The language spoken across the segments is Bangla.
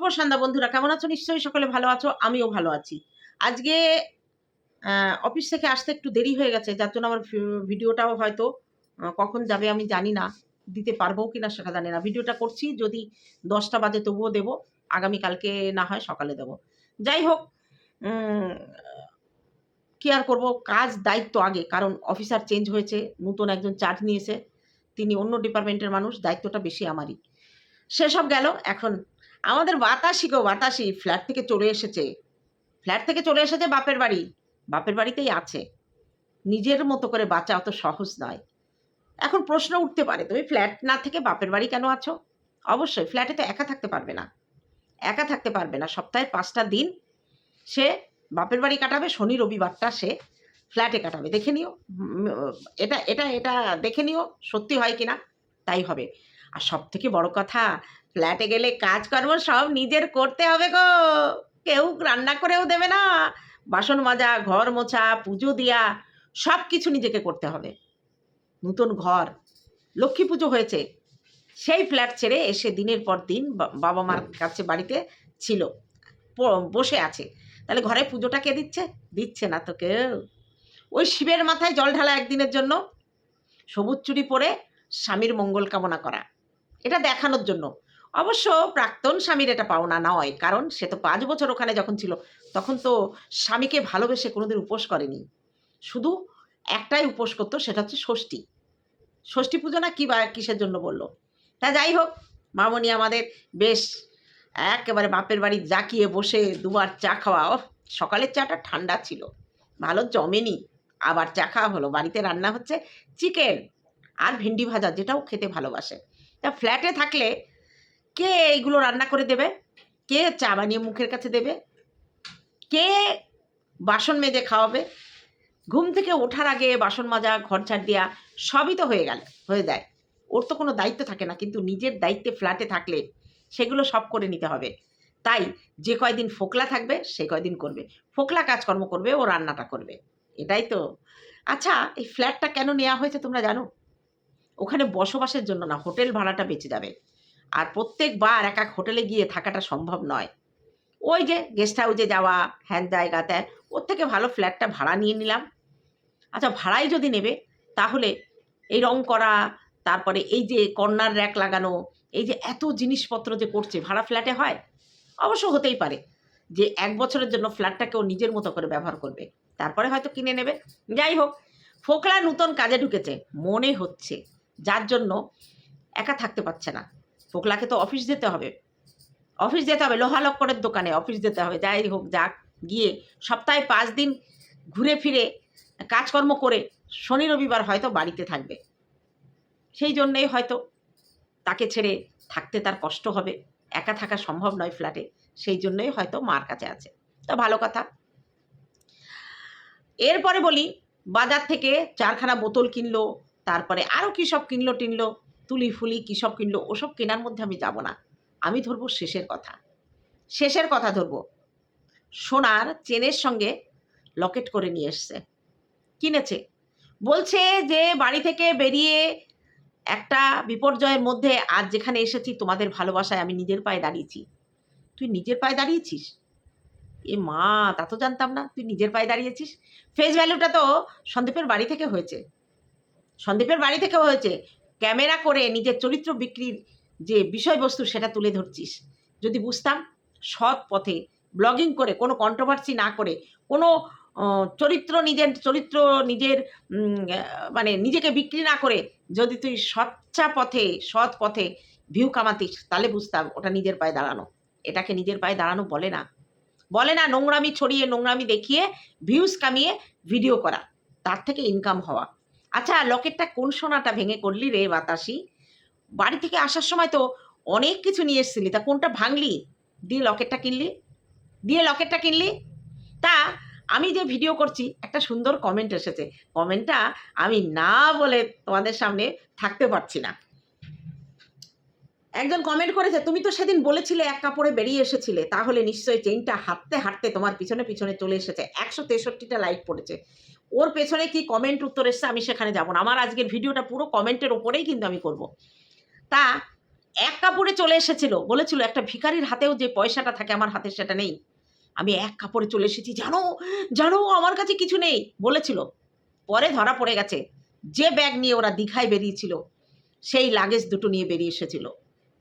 শুভ সন্ধ্যা বন্ধুরা। কেমন আছো? নিশ্চয়ই সকলে ভালো আছো, আমিও ভালো আছি। আজকে অফিস থেকে আসতে একটু দেরি হয়ে গেছে, যার জন্য আমার ভিডিওটাও হয়তো কখন যাবে আমি জানি না, দিতে পারব কিনা সেটা জানি না। ভিডিওটা করছি, যদি দশটা বাজে তবুও দেবো, আগামীকালকে না হয় সকালে দেবো। যাই হোক কি আর করব? কাজ দায়িত্ব আগে, কারণ অফিসার চেঞ্জ হয়েছে, নতুন একজন চার্জ নিয়েছে, তিনি অন্য ডিপার্টমেন্টের মানুষ, দায়িত্বটা বেশি আমারই। সেসব গেল, এখন আমাদের বাতাসি গো বাতাসি ফ্ল্যাট থেকে চলে এসেছে। ফ্ল্যাট থেকে চলে এসেছে বাপের বাড়ি। বাপের বাড়িতেই আছে। নিজের মতো করে বাঁচা অত সহজ নয়। এখন প্রশ্ন উঠতে পারে, তুমি ফ্ল্যাট না থেকে বাপের বাড়ি কেন আছো? অবশ্যই, ফ্ল্যাটে তো একা থাকতে পারবে না। একা থাকতে পারবে না। সপ্তাহের পাঁচটা দিন সে বাপের বাড়ি কাটাবে, শনি, রবিবারটা সে ফ্ল্যাটে কাটাবে। দেখে নিও। এটা এটা এটা দেখে নিও। সত্যি হয় কিনা? তাই হবে। আর সব থেকে বড় কথা ফ্ল্যাটে গেলে কাজকর্ম সব নিজের করতে হবে গো। কেউ রান্না করেও দেবে না। বাসন মাজা, ঘর মোছা, পুজো দেয়া সব কিছু নিজেকে করতে হবে। নতুন ঘর, লক্ষ্মী পুজো হয়েছে। সেই ফ্ল্যাট ছেড়ে এসে দিনের পর দিন বাবা মার কাছে বাড়িতে ছিল বসে আছে। তাহলে ঘরে পুজোটা কে দিচ্ছে? দিচ্ছে না তো কেউ। ওই শিবের মাথায় জল ঢালা একদিনের জন্য। সবুজ চুড়ি পরে স্বামীর মঙ্গল কামনা করা। এটা দেখানোর জন্য। অবশ্য প্রাক্তন স্বামীর এটা পাওনা নয়, কারণ সে তো পাঁচ বছর ওখানে যখন ছিল, তখন তো স্বামীকে ভালোবেসে কোনোদিন উপোস করেনি। শুধু একটাই উপোস করতো, সেটা হচ্ছে ষষ্ঠী। ষষ্ঠী পুজো না কী বা কিসের জন্য বলল? তা যাই হোক, মামনি আমাদের বেশ একেবারে বাপের বাড়ি জাকিয়ে বসে দুবার চা খাওয়া। সকালের চাটা ঠান্ডা ছিল, ভালো জমেনি। আবার চা খাওয়া হলো, বাড়িতে রান্না হচ্ছে চিকেন আর ভেন্ডি ভাজা, যেটাও খেতে ভালোবাসে। তা ফ্ল্যাটে থাকলে কে এইগুলো রান্না করে দেবে? কে চা বানিয়ে মুখের কাছে দেবে? কে বাসন মেজে খাওয়াবে? ঘুম থেকে ওঠার আগে বাসন মাজা, ঘর ঝাড় দেওয়া সবই তো হয়ে গেল, হয়ে যায়। ওর তো কোনো দায়িত্ব থাকে না, কিন্তু নিজের দায়িত্বে ফ্ল্যাটে থাকলে সেগুলো সব করে নিতে হবে। তাই যে কয়দিন ফোকলা থাকবে, সে কয়দিন করবে। ফোকলা কাজকর্ম করবে, ও রান্নাটা করবে। এটাই তো। আচ্ছা এই ফ্ল্যাটটা কেন নেওয়া হয়েছে তোমরা জানো? ওখানে বসবাসের জন্য না, হোটেল ভাড়াটা বেঁচে যাবে। আর প্রত্যেকবার এক এক হোটেলে গিয়ে থাকাটা সম্ভব নয়। ওই যে গেস্ট হাউসে যাওয়া হ্যান জায়গাতে ওর থেকে ভালো ফ্ল্যাটটা ভাড়া নিয়ে নিলাম। আচ্ছা ভাড়াই যদি নেবে, তাহলে এই রং করা, তারপরে এই যে কর্নার র্যাক লাগানো, এই যে এত জিনিসপত্র যে করছে, ভাড়া ফ্ল্যাটে হয়? অবশ্য হতেই পারে যে এক বছরের জন্য ফ্ল্যাটটাকে ও নিজের মতো করে ব্যবহার করবে। তারপরে হয়তো কিনে নেবে। যাই হোক ফোকলা নূতন কাজে ঢুকেছে, মনে হচ্ছে। যার জন্য একা থাকতে পারছে না। ফোকলাকে তো অফিস যেতে হবে। অফিস যেতে হবে, লোহা লক্করের দোকানে অফিস যেতে হবে। যাই হোক, যাক, গিয়ে সপ্তাহে পাঁচ দিন ঘুরে ফিরে কাজকর্ম করে শনি রবিবার হয়তো বাড়িতে থাকবে। সেই জন্যেই হয়তো তাকে ছেড়ে থাকতে তার কষ্ট হবে। একা থাকা সম্ভব নয় ফ্ল্যাটে, সেই জন্যই হয়তো মার কাছে আছে। তা ভালো কথা। এরপরে বলি, বাজার থেকে চারখানা বোতল কিনলো তারপরে আরও কী সব কিনলো টিনলো, তুলি ফুলি কী সব কিনলো, ওসব কেনার মধ্যে আমি যাব না। আমি ধরবো শেষের কথা। শেষের কথা ধরবো। সোনার চেনের সঙ্গে লকেট করে নিয়ে এসছে। কিনেছে। বলছে যে বাড়ি থেকে বেরিয়ে একটা বিপর্যয়ের মধ্যে আজ যেখানে এসেছি তোমাদের ভালোবাসায় আমি নিজের পায়ে দাঁড়িয়েছি। তুই নিজের পায়ে দাঁড়িয়েছিস? এ মা, তা তো জানতাম না। তুই নিজের পায়ে দাঁড়িয়েছিস। ফেস ভ্যালুটা তো সন্দীপের বাড়ি থেকে হয়েছে। সন্দীপের বাড়ি থেকে হয়েছে। ক্যামেরা করে নিজের চরিত্র বিক্রির যে বিষয়বস্তু, সেটা তুলে ধরছিস। যদি বুঝতাম, সৎ পথে ব্লগিং করে, কোনো কন্ট্রোভার্সি না করে, কোনো চরিত্র নিজের চরিত্র নিজের মানে নিজেকে বিক্রি না করে যদি তুই সচ্চা পথে, সৎ পথে ভিউ কামাতিস, তাহলে বুঝতাম ওটা নিজের পায়ে দাঁড়ানো। এটাকে নিজের পায়ে দাঁড়ানো বলে না। বলে না, নোংরামি ছড়িয়ে, নোংরামি দেখিয়ে ভিউজ কামিয়ে ভিডিও করা। তার থেকে ইনকাম হওয়া। আচ্ছা লকেটটা কোন সোনাটা ভেঙে করলি রে বাতাসি? বাড়ি থেকে আসার সময় তো অনেক কিছু নিয়ে এসেছিলি, তা কোনটা ভাঙলি? দিয়ে লকেটটা কিনলি? দিয়ে লকেটটা কিনলি? তা আমি যে ভিডিও করছি, একটা সুন্দর কমেন্ট এসেছে। কমেন্টটা আমি না বলে তোমাদের সামনে থাকতে পারছি না। একজন কমেন্ট করেছে, তুমি তো সেদিন বলেছিলে এক কাপড়ে বেরিয়ে এসেছিলে, তাহলে নিশ্চয়ই চেইনটা হাঁটতে হাঁটতে তোমার পিছনে পিছনে চলে এসেছে। একশো তেষট্টিটা লাইক পড়েছে। ওর পেছনে কি কমেন্ট উত্তর এসছে আমি সেখানে যাব না। আমার আজকের ভিডিওটা পুরো কমেন্টের ওপরেই কিন্তু আমি করব। তা এক কাপড়ে চলে এসেছিল, বলেছিল, একটা ভিখারির হাতেও যে পয়সাটা থাকে আমার হাতে সেটা নেই। আমি এক কাপড়ে চলে এসেছি, জানো জানো, আমার কাছে কিছু নেই। বলেছিল। পরে ধরা পড়ে গেছে, যে ব্যাগ নিয়ে ওরা দীঘায় বেরিয়েছিল, সেই লাগেজ দুটো নিয়ে বেরিয়ে এসেছিল।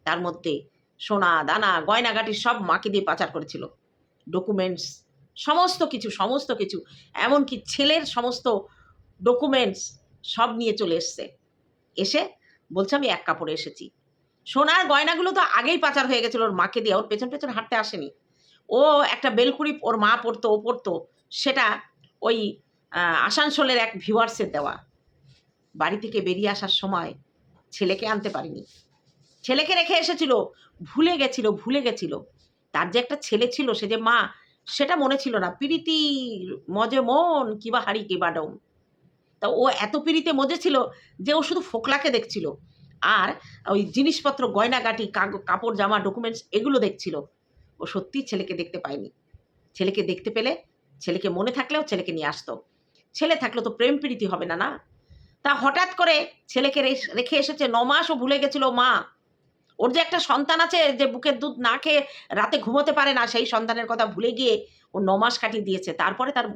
তার মধ্যে সোনা, দানা, গয়নাগাটি সব মাকে দিয়ে পাচার করেছিল। ডকুমেন্টস সমস্ত কিছু সমস্ত কিছু। এমনকি ছেলের সমস্ত ডকুমেন্টস সব নিয়ে চলে এসছে। এসে বলছে, আমি এক কাপড়ে এসেছি। সোনার গয়নাগুলো তো আগেই পাচার হয়ে গেছিল ওর মাকে দিয়ে। ওর পেছন পেছন হাঁটতে আসেনি। ও একটা বেলকুড়ি ওর মা পড়তো ও পড়তো সেটা ওই আসানসোলের এক ভিউয়ার্সের দেওয়া। বাড়ি থেকে বেরিয়ে আসার সময় ছেলেকে আনতে পারিনি। ছেলেকে রেখে এসেছিল। ভুলে গেছিল ভুলে গেছিল। তার যে একটা ছেলে ছিল, সে যে মা সেটা মনে ছিল না। পিরিতি মজে মন কিবা হারি কিবা ডম তা ও এত পিরিতে মজে ছিল যে ও শুধু ফোকলাকে দেখছিল আর ওই জিনিসপত্র, গয়নাগাটি কাপড়, জামা ডকুমেন্টস এগুলো দেখছিল। ও সত্যিই ছেলেকে দেখতে পায়নি। ছেলেকে দেখতে পেলে ছেলেকে মনে থাকলেও ছেলেকে নিয়ে আসতো। ছেলে থাকলে তো প্রেম প্রীতি হবে না না? তা হঠাৎ করে ছেলেকে রেখে এসেছে, ন মাসও ভুলে গেছিল মা। ওর যে একটা সন্তান আছে যে বুকের দুধ না খেয়ে রাতে ঘুমোতে পারে না, সেই সন্তানের কথা ভুলে গিয়ে ও ন মাস কাটিয়ে দিয়েছে। তারপরে তার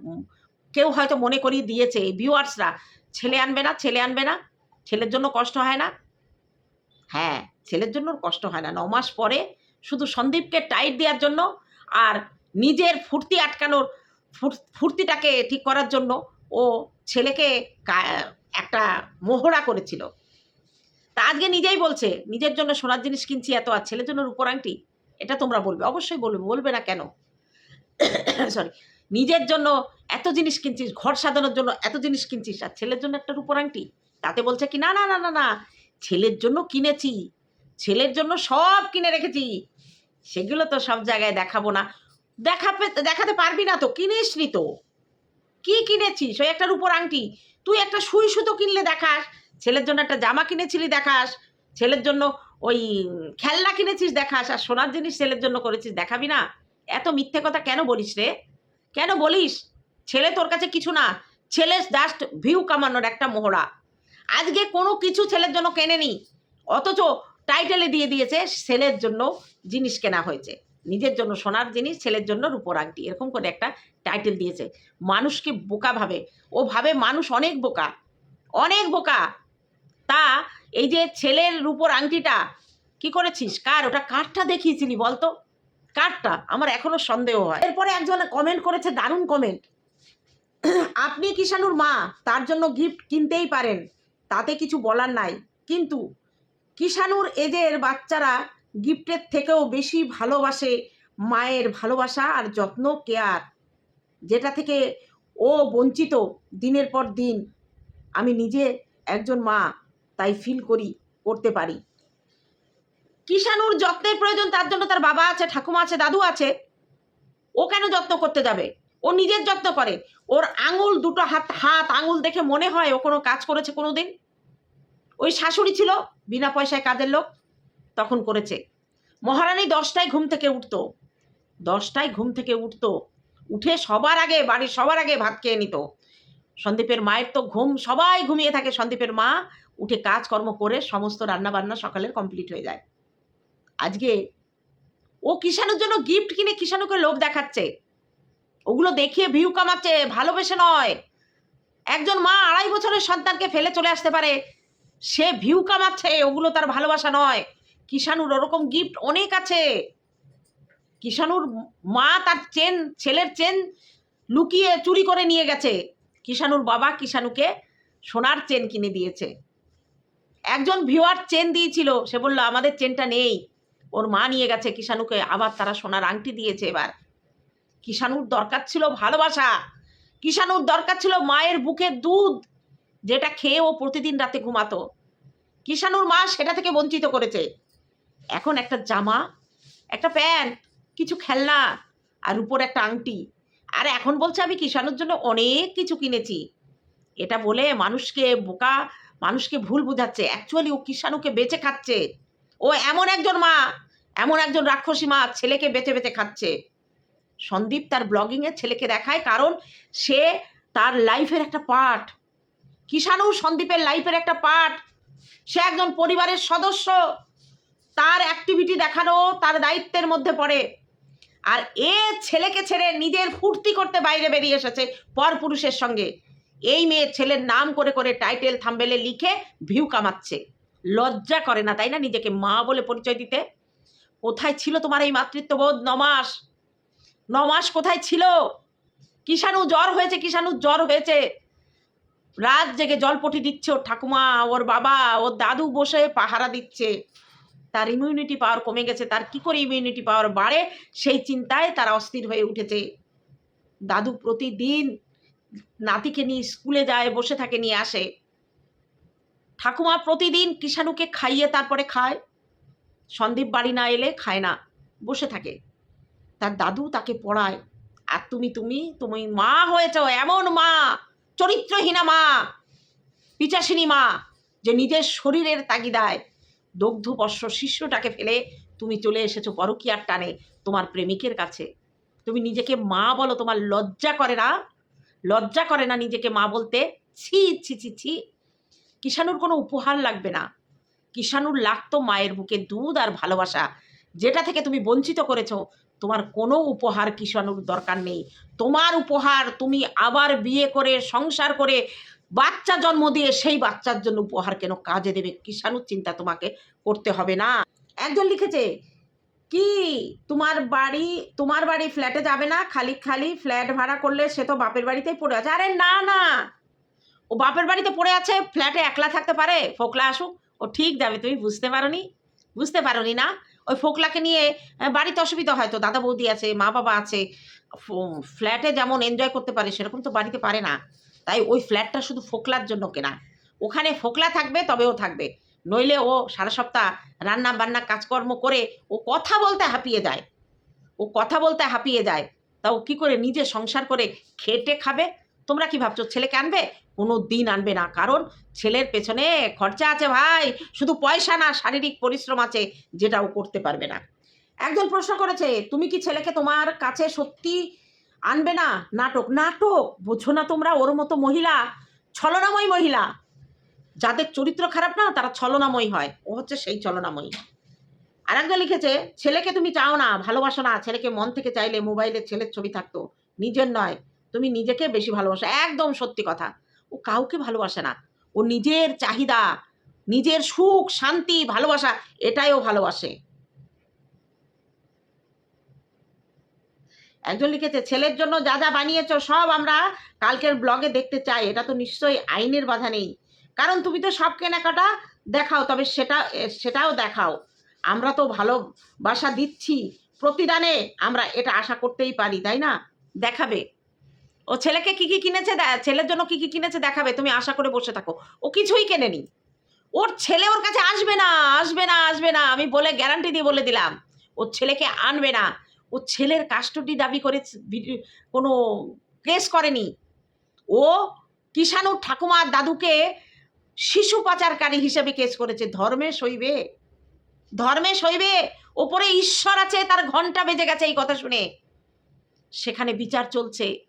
কেউ হয়তো মনে করিয়ে দিয়েছে। এই ভিউয়ার্সরা ছেলে আনবে না, ছেলে আনবে না, ছেলের জন্য কষ্ট হয় না। হ্যাঁ ছেলের জন্য কষ্ট হয় না। ন মাস পরে শুধু সন্দীপকে টাইট দেওয়ার জন্য আর নিজের ফুর্তি আটকানোর ফুর্তিটাকে ঠিক করার জন্য ও ছেলেকে একটা মোহরা করেছিল। তা আজকে নিজেই বলছে, নিজের জন্য সোনার জিনিস কিনছি এত, আর ছেলের জন্য রূপর আংটি? এটা তোমরা বলবে, অবশ্যই বলবে বলবে না কেন? সরি নিজের জন্য এত জিনিস কিনছিস, ঘর সাজানোর জন্য এত জিনিস কিনছিস, আর ছেলের জন্য একটা রূপর আংটি? তাতে বলছে কি, না না না না না, ছেলের জন্য কিনেছি, ছেলের জন্য সব কিনে রেখেছি, সেগুলো তো সব জায়গায় দেখাবো না। দেখাবে, দেখাতে পারবি না তো কিনিস নি তো। কি কিনেছিস? ওই একটা রূপর আংটি, তুই একটা সুই সুতো কিনলে দেখাস ছেলের জন্য একটা জামা কিনেছিলি দেখাস, ছেলের জন্য ওই খেলনা কিনেছিস দেখাস, আর সোনার জিনিস ছেলের জন্য করেছিস, দেখাবি না? এত মিথ্যে কথা কেন বলিস রে? কেন বলিস? ছেলে তোর কাছে কিছু না, ছেলে জাস্ট ভিউ কামানোর একটা মোহরা। আজকে কোনো কিছু ছেলের জন্য কেনেনি, অথচ টাইটেলে দিয়ে দিয়েছে, ছেলের জন্য জিনিস কেনা হয়েছে। নিজের জন্য সোনার জিনিস, ছেলের জন্য রূপোর আংটি, এরকম করে একটা টাইটেল দিয়েছে। মানুষকে বোকা ভাবে। ও ভাবে মানুষ অনেক বোকা অনেক বোকা। তা, এই যে ছেলের রূপর আংটিটা, কি করেছিস? কার? ওটা কারটা দেখিয়েছিলি বলতো? কারটা? আমার এখনও সন্দেহ হয়। এরপরে একজন কমেন্ট করেছে দারুণ কমেন্ট আপনি কিষানুর মা, তার জন্য গিফট কিনতেই পারেন, তাতে কিছু বলার নাই। কিন্তু কিষানুর এজের বাচ্চারা গিফটের থেকেও বেশি ভালোবাসে মায়ের ভালোবাসা আর যত্ন, কেয়ার, যেটা থেকে ও বঞ্চিত দিনের পর দিন। আমি নিজে একজন মা তাই ফিল করি, করতে পারি। কিষানুর যত্নের প্রয়োজন, তার জন্য তার বাবা আছে, ঠাকুমা আছে, দাদু আছে। ও কেন যত্ন করতে যাবে? ও নিজের যত্ন করে। ওর আঙুল, দুটো হাত হাত, আঙুল দেখে মনে হয় ও কোনো কাজ করেছে কোনো দিন ওই শাশুড়ি ছিল, বিনা পয়সায় কাজের লোক, তখন করেছে। মহারানী দশটায় ঘুম থেকে উঠতো। দশটায় ঘুম থেকে উঠতো। উঠে সবার আগে, বাড়ির সবার আগে ভাত খেয়ে নিত। সন্দীপের মায়ের তো ঘুম, সবাই ঘুমিয়ে থাকে সন্দীপের মা। উঠে কাজকর্ম করে সমস্ত রান্না বান্না সকালের কমপ্লিট হয়ে যায়। আজকে ও কিষাণুর জন্য গিফট কিনে কিষাণুকে লোভ দেখাচ্ছে। ওগুলো দেখিয়ে ভিউ কামাচ্ছে, ভালোবেসে নয়। একজন মা আড়াই বছরের সন্তানকে ফেলে চলে আসতে পারে। সে ভিউ কামাচ্ছে, ওগুলো তার ভালোবাসা নয়। কিষাণুর ওরকম গিফট অনেক আছে। কিষাণুর মা তার চেন, ছেলের চেন লুকিয়ে চুরি করে নিয়ে গেছে। কিষাণুর বাবা কিষাণুকে সোনার চেন কিনে দিয়েছে। একজন ভিওয়ার চেন দিয়েছিল, সে বলল, আমাদের চেনটা নেই। ওর মা নিয়ে গেছে কিষাণুকে, আবার তারা সোনার আংটি দিয়েছে এবার। কিষাণুর দরকার ছিল ভালোবাসা। কিষাণুর দরকার ছিল মায়ের বুকে দুধ, যেটা খেয়ে ও প্রতিদিন রাতে ঘুমাতো। কিষাণুর মা সেটা থেকে বঞ্চিত করেছে। এখন একটা জামা, একটা প্যান্ট, কিছু খেলনা আর উপর একটা আংটি। আর এখন বলছে, আমি কিষাণুর জন্য অনেক কিছু কিনেছি। এটা বলে মানুষকে বোকা মানুষকে ভুল বোঝাচ্ছে। অ্যাকচুয়ালি ও কিষাণুকে বেঁচে খাচ্ছে। ও এমন একজন মা, এমন একজন রাক্ষসী মা ছেলেকে বেঁচে বেঁচে খাচ্ছে। সন্দীপ তার ব্লগিংয়ে ছেলেকে দেখায় কারণ সে তার লাইফের একটা পার্ট কিষাণু সন্দীপের লাইফের একটা পার্ট সে একজন পরিবারের সদস্য। তার অ্যাক্টিভিটি দেখানো তার দায়িত্বের মধ্যে পড়ে। আর এ ছেলেকে ছেড়ে নিজের ফুর্তি করতে বাইরে বেরিয়ে এসেছে পরপুরুষের সঙ্গে। এই মেয়ে ছেলের নাম করে করে টাইটেল থাম্বেলে লিখে ভিউ কামাচ্ছে। লজ্জা করে না, তাই না? নিজেকে মা বলে পরিচয় দিতে। কোথায় ছিল তোমার এই মাতৃত্ববোধ? নমাস। নমাস কোথায় ছিল? কিষাণু জ্বর হয়েছে, কিষাণু জ্বর হয়েছে। রাত জেগে জলপটি দিচ্ছে ওর ঠাকুমা, ওর বাবা, ওর দাদু বসে পাহারা দিচ্ছে। তার ইমিউনিটি পাওয়ার কমে গেছে, তার কি করে ইমিউনিটি পাওয়ার বাড়ে? সেই চিন্তায় তারা অস্থির হয়ে উঠেছে। দাদু প্রতিদিন নাতিকে নিয়ে স্কুলে যায়, বসে থাকে, নিয়ে আসে। ঠাকুমা প্রতিদিন কিষাণুকে খাইয়ে তারপরে খায়। সন্দীপ বাড়ি না এলে খায় না, বসে থাকে। তার দাদু তাকে পড়ায়, আর তুমি তুমি তুমি মা হয়েছ, এমন মা, চরিত্রহীনা মা, পিচাসিনী মা, যে নিজের শরীরের তাগিদায় দগ্ধবর্ষ শিষ্যটাকে ফেলে তুমি চলে এসেছ পরকীয়ার টানে তোমার প্রেমিকের কাছে। তুমি নিজেকে মা বলো, তোমার লজ্জা করে না? লজ্জা করে না নিজেকে মা বলতে? ছি ছি ছি ছি। কিষাণুর কোনো উপহার লাগবে না। কিষাণুর লাগতো মায়ের বুকে দুধ আর ভালোবাসা। যেটা থেকে তুমি বঞ্চিত করেছ, তোমার কোনো উপহার কিষাণুর দরকার নেই। তোমার উপহার তুমি আবার বিয়ে করে, সংসার করে, বাচ্চা জন্ম দিয়ে সেই বাচ্চার জন্য উপহার কেন কাজে দেবে? কিষাণুর চিন্তা তোমাকে করতে হবে না। একজন লিখেছে কি? তোমার বাড়ি তোমার বাড়ি ফ্ল্যাটে যাবে না? খালি খালি ফ্ল্যাট ভাড়া করলে সে তো বাপের বাড়িতেই পড়ে আছে। আরে না না। ও বাপের বাড়িতে পড়ে আছে ফ্ল্যাটে একলা থাকতে পারে? ফোকলা আসুক। ও ঠিক যাবে, তুমি বুঝতে পারোনি? বুঝতে পারোনি না? ওই ফোকলাকে নিয়ে বাড়িতে অসুবিধা হয়তো দাদা বৌদি আছে, মা বাবা আছে ফ্ল্যাটে যেমন এনজয় করতে পারে, সেরকম তো বাড়িতে পারে না। তাই ওই ফ্ল্যাটটা শুধু ফোকলার জন্য কেনা। ওখানে ফোকলা থাকবে, তবেও থাকবে। নইলে ও সারা সপ্তাহ রান্না বান্না কাজকর্ম করে ও কথা বলতে হাঁপিয়ে যায়। ও কথা বলতে হাঁপিয়ে যায়। তা ও কী করে নিজে সংসার করে খেটে খাবে? তোমরা কি ভাবছ ছেলেকে আনবে? কোনো দিন আনবে না। কারণ ছেলের পেছনে খরচা আছে ভাই। শুধু পয়সা না, শারীরিক পরিশ্রম আছে যেটা ও করতে পারবে না। একজন প্রশ্ন করেছে, তুমি কি ছেলেকে তোমার কাছে সত্যি আনবে না? নাটক? নাটক? বোঝো না তোমরা, ওর মতো মহিলা, ছলনাময় মহিলা। যাদের চরিত্র খারাপ না, তারা ছলনাময় হয়। ও হচ্ছে সেই ছলনাময়ী। আর একজন লিখেছে, ছেলেকে তুমি চাও না, ভালোবাসো না। ছেলেকে মন থেকে চাইলে মোবাইলে ছেলের ছবি থাকতো। নিজের নয়, তুমি নিজেকে বেশি ভালোবাসো। একদম সত্যি কথা। ও কাউকে ভালোবাসে না। ও নিজের চাহিদা, নিজের সুখ, শান্তি, ভালোবাসা, এটাই ও ভালোবাসে। একজন লিখেছে, ছেলের জন্য যা যা বানিয়েছো সব আমরা কালকের ব্লগে দেখতে চাই। এটা তো নিশ্চয়ই আইনের বাধা নেই। কারণ তুমি তো সব কেনাকাটা দেখাও, তবে সেটা, সেটাও দেখাও। আমরা তো ভালোবাসা দিচ্ছি প্রতিদানে, আমরা এটা আশা করতেই পারি, তাই না? দেখাবে। ও ছেলেকে কি কি কিনেছে ছেলের জন্য কি কি কিনেছে দেখাবে, তুমি আশা করে বসে থাকো। ও কিছুই কেনেনি। ওর ছেলে ওর কাছে আসবে না আসবে না আসবে না, আমি বলে গ্যারান্টি দিয়ে বলে দিলাম। ওর ছেলেকে আনবে না। ও ছেলের কাস্টডি দাবি করে কোনো কেস করেনি। ও কিষাণুর ঠাকুমার দাদুকে শিশু পাচারকারী হিসেবে কেস করেছে। ধর্মে সইবে। ধর্মে সইবে। ওপরে ঈশ্বর আছে, তার ঘণ্টা বেজে গেছে এই কথা শুনে। সেখানে বিচার চলছে।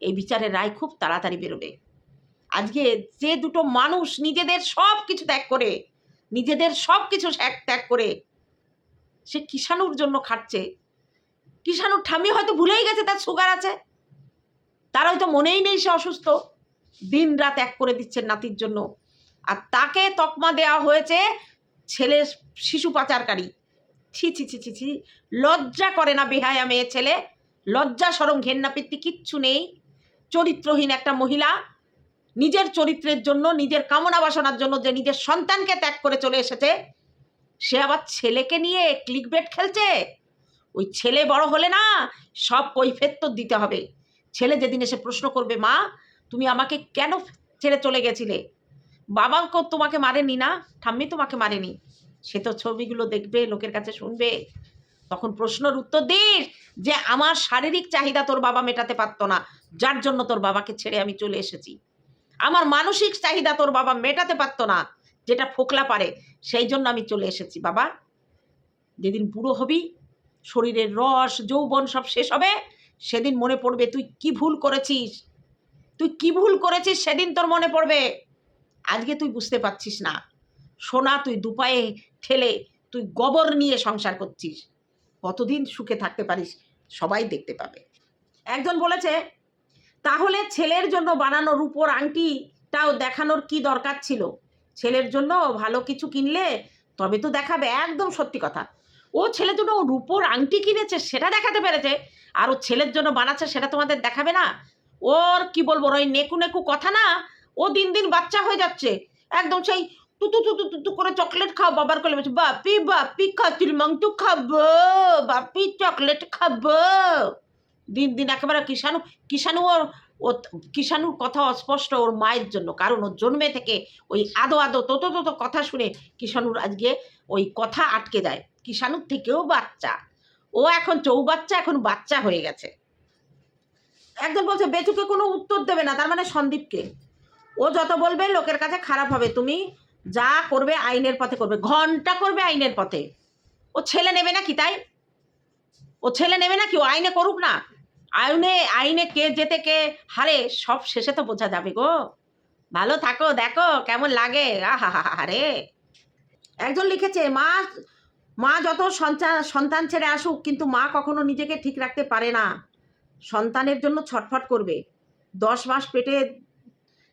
এই বিচারের রায় খুব তাড়াতাড়ি বেরোবে। আজকে যে দুটো মানুষ নিজেদের সব কিছু ত্যাগ করে, নিজেদের সব কিছু ত্যাগ- করে, সে কিষাণুর জন্য খাটছে। কিষাণুর ঠাম্মি হয়তো ভুলেই গেছে, তার সুগার আছে। তার হয়তো মনেই নেই সে অসুস্থ। দিন রাত এক করে দিচ্ছে নাতির জন্য। আর তাকে তকমা দেওয়া হয়েছে ছেলে শিশু পাচারকারী। ছি ছি ছি ছি ছি। লজ্জা করে না বেহায়া মেয়ে ছেলে। লজ্জা, সরম, ঘেন্না পিত্তি কিচ্ছু নেই। চরিত্রহীন একটা মহিলা। নিজের চরিত্রের জন্য, নিজের কামনা বাসনার জন্য যে নিজের সন্তানকে ত্যাগ করে চলে এসেছে, সে আবার ছেলেকে নিয়ে ক্লিক ক্লিকবেট খেলছে। ওই ছেলে বড় হলে না সব কৈফের তো দিতে হবে। ছেলে যেদিন এসে প্রশ্ন করবে, মা, তুমি আমাকে কেন ছেড়ে চলে গেছিলে? বাবাকে তোমাকে মারেনি না? ঠাম্মি তোমাকে মারেনি। সে তো ছবিগুলো দেখবে, লোকের কাছে শুনবে। তখন প্রশ্নের উত্তর দিস যে আমার শারীরিক চাহিদা তোর বাবা মেটাতে পারতো না। যার জন্য তোর বাবাকে ছেড়ে আমি চলে এসেছি। আমার মানসিক চাহিদা তোর বাবা মেটাতে পারতো না, যেটা ফোকলা পারে, সেই জন্য আমি চলে এসেছি। বাবা, যেদিন বুড়ো হবি, শরীরের রস, যৌবন সব শেষ হবে, সেদিন মনে পড়বে তুই কি ভুল করেছিস? তুই কি ভুল করেছিস সেদিন তোর মনে পড়বে। আজকে তুই বুঝতে পারছিস না। সোনা, তুই দুপায়ে ঠেলে তুই গোবর নিয়ে সংসার করছিস। কতদিন সুখে থাকতে পারিস সবাই দেখতে পাবে। একজন বলেছে, তাহলে ছেলের জন্য বানানো রূপোর আংটিটাও দেখানোর কি দরকার ছিল? ছেলের জন্য ভালো কিছু কিনলে তবে তো দেখাবে, একদম সত্যি কথা। ও ছেলের জন্য রূপোর আংটি কিনেছে, সেটা দেখাতে পেরেছে। আর ও ছেলের জন্য বানাচ্ছে, সেটা তোমাদের দেখাবে না? ওর কি বলব ওই নেকু নেকু কথা না ও দিন দিন বাচ্চা হয়ে যাচ্ছে। একদম সেই তুতু তুতু তুতু করে চকলেট খাও, বাবার কোলে বলছে, বাপি বাপি, খাতির মাংস খাব, বাপি চকলেট খাব। দিন দিন একেবারে কিষাণু কিষাণু ওর, ও কিষাণুর কথা অস্পষ্ট ওর মায়ের জন্য, কারণ ওর জন্মে থেকে ওই আদো আদো তত তত কথা শুনে কিষাণুর আজকে ওই কথা আটকে যায় কিষাণুর থেকেও বাচ্চা। ও এখন চৌবাচ্চা, এখন বাচ্চা হয়ে গেছে। একজন বলছে, বেচুকে কোনো উত্তর দেবে না। তার মানে সন্দীপকে। ও যত বলবে লোকের কাছে খারাপ হবে। তুমি যা করবে আইনের পথে করবে। ঘণ্টা করবে আইনের পথে। ও ছেলে নেবে না কি তাই? ও ছেলে নেবে না কি ও আইনে করুক না। আইনে আইনে কে যেতে কে হারে সব শেষে তো বোঝা যাবে গো। ভালো থাকো, দেখো কেমন লাগে। আহা হারে একজন লিখেছে, মা মা যত সন্তান সন্তান ছেড়ে আসুক, কিন্তু মা কখনো নিজেকে ঠিক রাখতে পারে না। সন্তানের জন্য ছটফট করবে। দশ মাস পেটে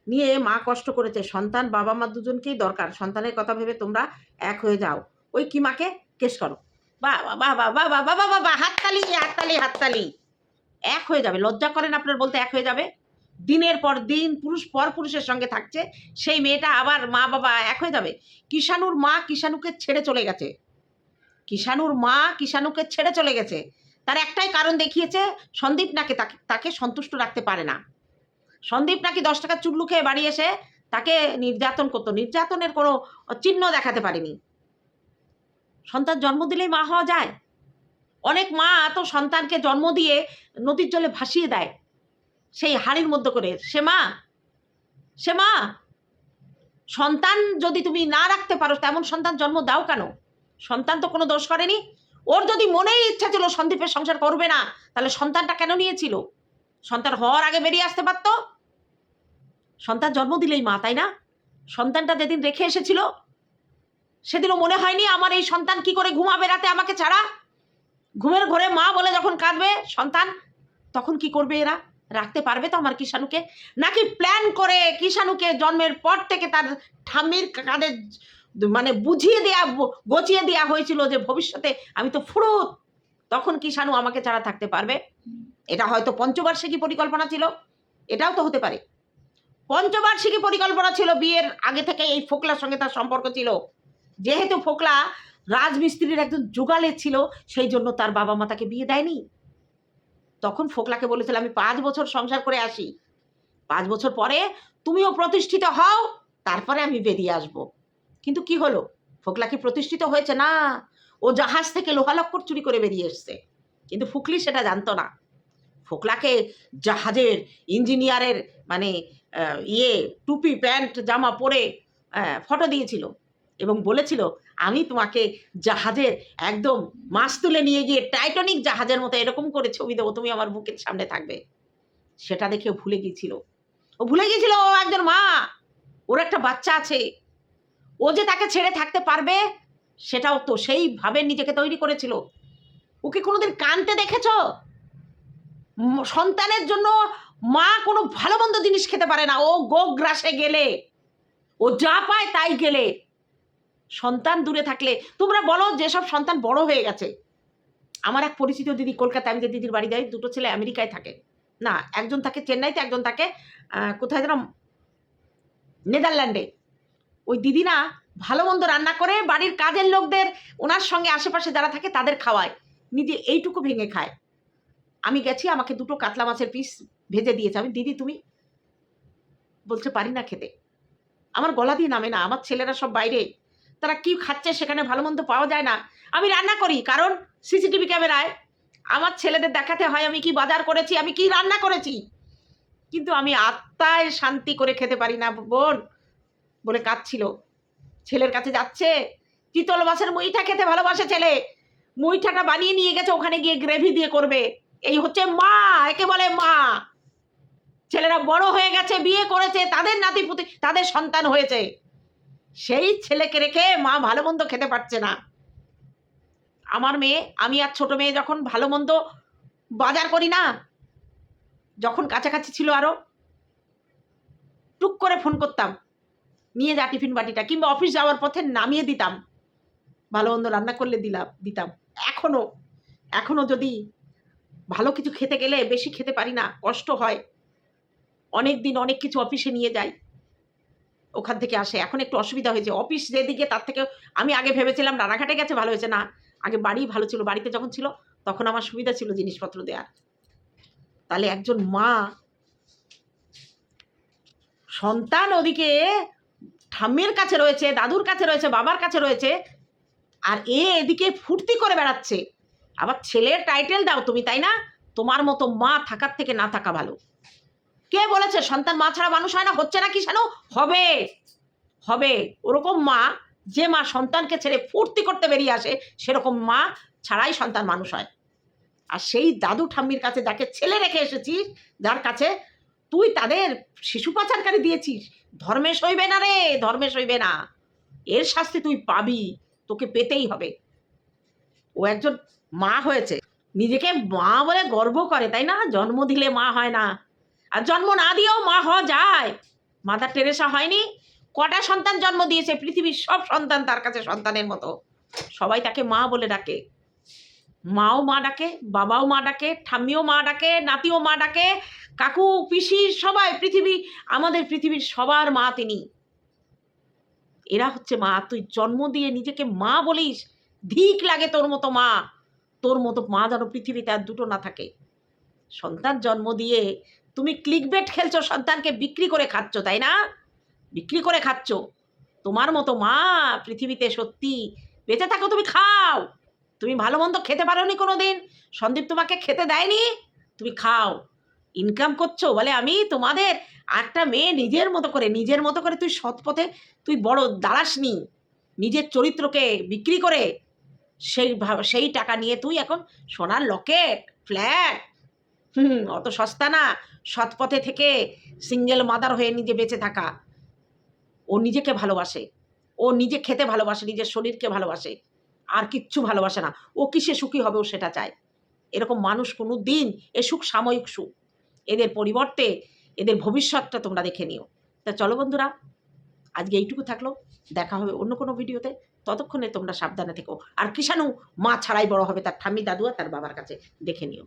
নিয়ে মা কষ্ট করেছে। সন্তান বাবা মা দুজনকেই দরকার। সন্তানের কথা ভেবে তোমরা এক হয়ে যাও। ওই কি মাকে? কেস করো। হাততালি হাততালি হাততালি। এক হয়ে যাবে। লজ্জা করেন আপনার বলতে এক হয়ে যাবে। দিনের পর দিন পুরুষ পর পুরুষের সঙ্গে থাকছে। সেই মেয়েটা আবার মা, বাবা এক হয়ে যাবে। কিষাণুর মা কিষাণুকে ছেড়ে চলে গেছে। কিষাণুর মা কিষাণুকে ছেড়ে চলে গেছে। তার একটাই কারণ দেখিয়েছে, সন্দীপ নাকে তাকে তাকে সন্তুষ্ট রাখতে পারে না। সন্দীপ নাকি দশ টাকা চুল্লু খেয়ে বাড়ি এসে তাকে নির্যাতন করতো। নির্যাতনের কোনো চিহ্ন দেখাতে পারেনি। সন্তান জন্ম দিলেই মা হওয়া যায়। অনেক মা তো সন্তানকে জন্ম দিয়ে নদীর জলে ভাসিয়ে দেয়। সেই হাড়ির মধ্যে করে। সে মা সে মা, সন্তান যদি তুমি না রাখতে পারো, তেমন সন্তান জন্ম দাও কেন? সন্তান তো কোনো দোষ করেনি। ওর যদি মনেই ইচ্ছা ছিল সন্দীপের সংসার করবে না, তাহলে সন্তানটা কেন নিয়েছিল? সন্তান হওয়ার আগে বেরিয়ে আসতে পারতো? সন্তান জন্ম দিলেই মা, তাই না? সন্তানটা যেদিন রেখে এসেছিল, সেদিনও মনে হয়নি আমার এই সন্তান কি করে ঘুমাবে রাতে আমাকে ছাড়া? ঘুমের ঘরে মা বলে যখন কাঁদবে, সন্তান, তখন কি করবে এরা? রাখতে পারবে তো আমার কিষাণুকে? নাকি প্ল্যান করে কিষাণুকে জন্মের পর থেকে তার ঠাম্মির কাঁধে মানে বুঝিয়ে দেয়া, গচিয়ে দেয়া হয়েছিল যে ভবিষ্যতে আমি তো ফুরুত, তখন কিষাণু আমাকে ছাড়া থাকতে পারবে? এটা হয়তো পঞ্চবার্ষিকী পরিকল্পনা ছিল, এটাও তো হতে পারে। পঞ্চবার্ষিকী পরিকল্পনা ছিল বিয়ের আগে থেকে এই ফোকলার সঙ্গে তার সম্পর্ক ছিল। যেহেতু ফোকলা রাজমিস্ত্রির একজন জোগালে ছিল, সেই জন্য তার বাবা মা তাকে বিয়ে দেয়নি। তখন ফোকলাকে বলেছিল, আমি পাঁচ বছর সংসার করে আসি। পাঁচ বছর পরে তুমিও প্রতিষ্ঠিত হও, তারপরে আমি বেরিয়ে আসব। কিন্তু কি হলো? ফোকলা কি প্রতিষ্ঠিত হয়েছে? না। ও জাহাজ থেকে লোহালক্কর চুরি করে বেরিয়ে এসছে। কিন্তু ফুকলি সেটা জানতো না। ফোকলাকে জাহাজের ইঞ্জিনিয়ারের মানে ইয়ে টুপি, প্যান্ট, জামা পরে ফটো দিয়েছিল এবং বলেছিল, আমি তোমাকে জাহাজের একদম মাছ তুলে নিয়ে গিয়ে টাইটানিক জাহাজের মতো এরকম করে ছবি দেবো, তুমি আমার বুকের সামনে থাকবে। সেটা দেখে ভুলে গিয়েছিল। ও ভুলে গিয়েছিল, ও একজন মা, ওর একটা বাচ্চা আছে। ও যে তাকে ছেড়ে থাকতে পারবে, সেটাও তো সেইভাবে নিজেকে তৈরি করেছিল। ওকে কোনোদিন কানতে দেখেছ? সন্তানের জন্য মা কোনো ভালো মন্দ জিনিস খেতে পারে না। ও গোগ্রাসে গেলে, ও যা পায় তাই গেলে। সন্তান দূরে থাকলে, তোমরা বলো যেসব সন্তান বড় হয়ে গেছে। আমার এক পরিচিত দিদি কলকাতায়, আমি যে দিদির বাড়ি যাই, দুটো ছেলে আমেরিকায় থাকে। না, একজন থাকে চেন্নাইতে, একজন থাকে কোথায় যেন, নেদারল্যান্ডে। ওই দিদি না ভালো মন্দ রান্না করে, বাড়ির কাজের লোকদের, ওনার সঙ্গে আশেপাশে যারা থাকে তাদের খাওয়ায়। নিজে এইটুকু ভেঙে খায়। আমি গেছি, আমাকে দুটো কাতলা মাছের পিস ভেজে দিয়েছে। আমি, দিদি, তুমি বলছে, পারি না খেতে। আমার গলা দিয়ে নামে না, আমার ছেলেরা সব বাইরে। তারা কি খাচ্ছে সেখানে ভালো মন্দ পাওয়া যায় না। আমি রান্না করি, কারণ সিসিটিভি ক্যামেরায় আমার ছেলেদের দেখাতে হয়, আমি কি বাজার করেছি, আমি কি রান্না করেছি। কিন্তু আমি আত্মায় শান্তি করে খেতে পারি না, বোন, বলে কাঁদছিল। ছেলের কাছে যাচ্ছে, চিতল মাছের মুইঠা খেতে ভালোবাসে ছেলে। মুইঠাটা বানিয়ে নিয়ে গেছে, ওখানে গিয়ে গ্রেভি দিয়ে করবে। এই হচ্ছে মা, একে বলে মা। ছেলেরা বড় হয়ে গেছে, বিয়ে করেছে, তাদের নাতি পুতি, তাদের সন্তান হয়েছে। সেই ছেলেকে রেখে মা ভালো মন্দ খেতে পারছে না। আমার মেয়ে, আমি আর ছোট মেয়ে যখন ভালো মন্দ বাজার করি না, যখন কাছাকাছি ছিল আরও, টুক করে ফোন করতাম। নিয়ে যা টিফিন বাটিটা, কিংবা অফিস যাওয়ার পথে নামিয়ে দিতাম। ভালো মন্দ রান্না করলে দিলাম, দিতাম। এখনও এখনও যদি ভালো কিছু খেতে গেলে বেশি খেতে পারি না, কষ্ট হয়। অনেক দিন অনেক কিছু অফিসে নিয়ে যাই। ওখান থেকে আসে। এখন একটু অসুবিধা হয়েছে। অফিস যেদিকে তার থেকে আমি আগে ভেবেছিলাম রানাঘাটে গেছে, ভালো হয়েছে না। আগে বাড়ি ভালো ছিল, বাড়িতে যখন ছিল, তখন আমার সুবিধা ছিল জিনিসপত্র দেওয়ার তাহলে একজন মা সন্তান ওদিকে ঠাম্মের কাছে রয়েছে, দাদুর কাছে রয়েছে, বাবার কাছে রয়েছে, আর এ এদিকে ফুর্তি করে বেড়াচ্ছে। আবার ছেলের টাইটেল দাও তুমি, তাই না? তোমার মতো মা থাকার থেকে না থাকা ভালো। কে বলেছে, সন্তান মা ছাড়া মানুষ হয় না? হচ্ছে না কি যেন হবে। হবে। ওরকম মা, যে মা সন্তানকে ছেড়ে ফুর্তি করতে বেরিয়ে আসে, সেরকম মা ছাড়াই সন্তান মানুষ হয়। আর সেই দাদু ঠাম্মির কাছে যাকে ছেলে রেখে এসেছিস, যার কাছে তুই তাদের শিশু পাচারকারী দিয়েছিস, ধর্মে সইবে না রে, ধর্মে সইবে না। এর শাস্তি তুই পাবি, তোকে পেতেই হবে। ও একজন মা হয়েছে। নিজেকে মা বলে গর্ব করে, তাই না? জন্ম দিলে মা হয় না। আর জন্ম না দিয়েও মা হওয়া যায়। মাদার টেরেসা হয়নি। কটা সন্তান জন্ম দিয়েছে? পৃথিবীর সব সন্তান তার কাছে সন্তানের মতো। সবাই তাকে মা বলে ডাকে। মাও মা ডাকে, বাবাও মা ডাকে, ঠাম্মিও মা ডাকে, নাতিও মা ডাকে, কাকু, পিসি, সবাই, পৃথিবী, আমাদের পৃথিবীর সবার মা তিনি। এরা হচ্ছে মা। তুই জন্ম দিয়ে নিজেকে মা বলিস, ধিক লাগে তোর মতো মা। তোর মতো মা যেন পৃথিবীতে আর দুটো না থাকে। সন্তান জন্ম দিয়ে তুমি ক্লিক ক্লিকবেট খেলছো, সন্তানকে বিক্রি করে খাচ্ছ, তাই না? বিক্রি করে খাচ্ছ। তোমার মতো মা পৃথিবীতে সত্যি বেঁচে থাকো, তুমি খাও। তুমি ভালো মন্দ খেতে পারো নি কোনো দিন সন্দীপ তোমাকে খেতে দেয়নি? তুমি খাও। ইনকাম করছ বলে আমি তোমাদের একটা মেয়ে নিজের মতো করে, নিজের মতো করে তুই সৎ পথে তুই বড় দাঁড়াসনি। নিজের চরিত্রকে বিক্রি করে সেই সেই টাকা নিয়ে তুই এখন সোনার লকেট, ফ্ল্যাট, হুম, অত সস্তা না, সৎ পথে থেকে সিঙ্গেল মাদার হয়ে নিজে বেঁচে থাকা। ও নিজেকে ভালোবাসে। ও নিজে খেতে ভালোবাসে, নিজের শরীরকে ভালোবাসে। আর কিচ্ছু ভালোবাসে না। ও কিসে সুখী হবে ও সেটা চায়। এরকম মানুষ কোনো দিন এ সুখ সাময়িক সুখ। এদের পরিবর্তে, এদের ভবিষ্যৎটা তোমরা দেখে নিও। তা চলো বন্ধুরা, আজকে এইটুকু থাকল। দেখা হবে অন্য কোনো ভিডিওতে। ততক্ষণে তোমরা সাবধানে থেকো। আর কৃষাণু মা ছাড়াই বড় হবে, তার ঠাম্মি দাদু আর তার বাবার কাছে দেখে নিও।